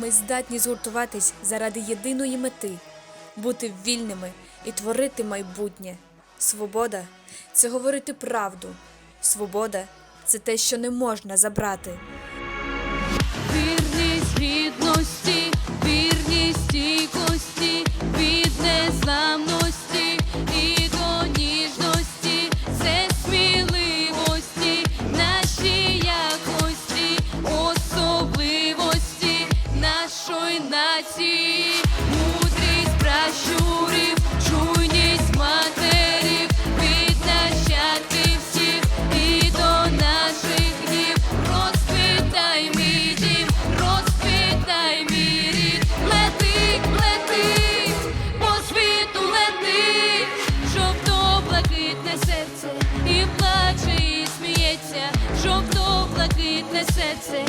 Ми здатні згуртуватись заради єдиної мети бути вільними і творити майбутнє. Свобода це говорити правду. Свобода це те, що не можна забрати. Нації, мудрість пращурів, чуйність матерів, від нащадків всіх і до наших днів. Розквітай мій дім, розквітай мій рід, лети, лети, по світу лети, жовто-блакитне серце і плаче, і сміється, жовто-блакитне серце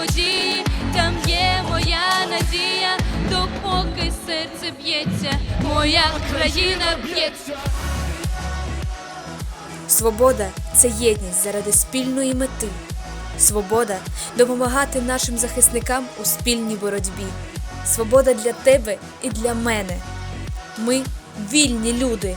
події там є моя надія, допоки серце б'ється, моя країна б'ється. Свобода це єдність заради спільної мети. Свобода допомагати нашим захисникам у спільній боротьбі. Свобода для тебе і для мене. Ми вільні люди.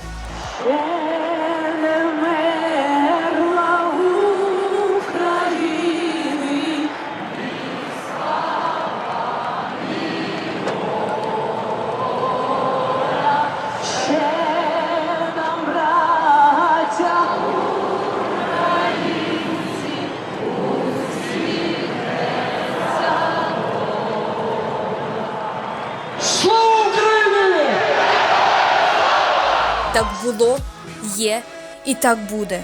Так було, є і так буде.